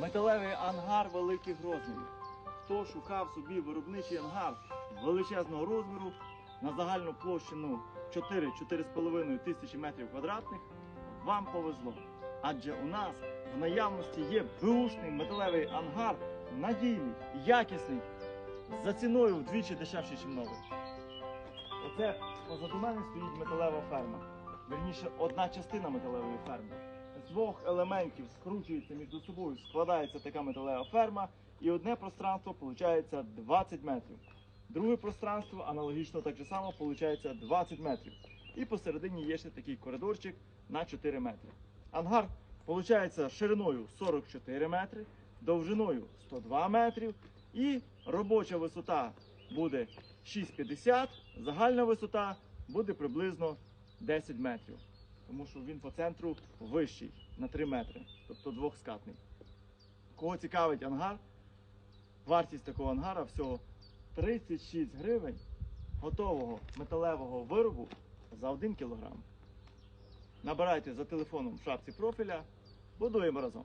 Металевий ангар великих розмірів. Хто шукав собі виробничий ангар величезного розміру на загальну площину 4-4,5 тисячі метрів квадратних, вам повезло. Адже у нас в наявності є беушний металевий ангар, надійний, якісний, за ціною вдвічі дешевший, ніж новий. Оце позаду мене стоїть металева ферма. Вірніше, одна частина металевої ферми. Двох елементів скручується між собою, складається така металева ферма, і одне пространство виходить 20 метрів. Друге пространство аналогічно так же само виходить 20 метрів. І посередині є ще такий коридорчик на 4 метри. Ангар виходить шириною 44 метри, довжиною 102 метрів, і робоча висота буде 6,50, загальна висота буде приблизно 10 метрів. Тому що він по центру вищий на 3 метри, тобто двохскатний. Кого цікавить ангар, вартість такого ангара всього 36 гривень готового металевого виробу за 1 кілограм. Набирайте за телефоном в шапці профіля, будуємо разом.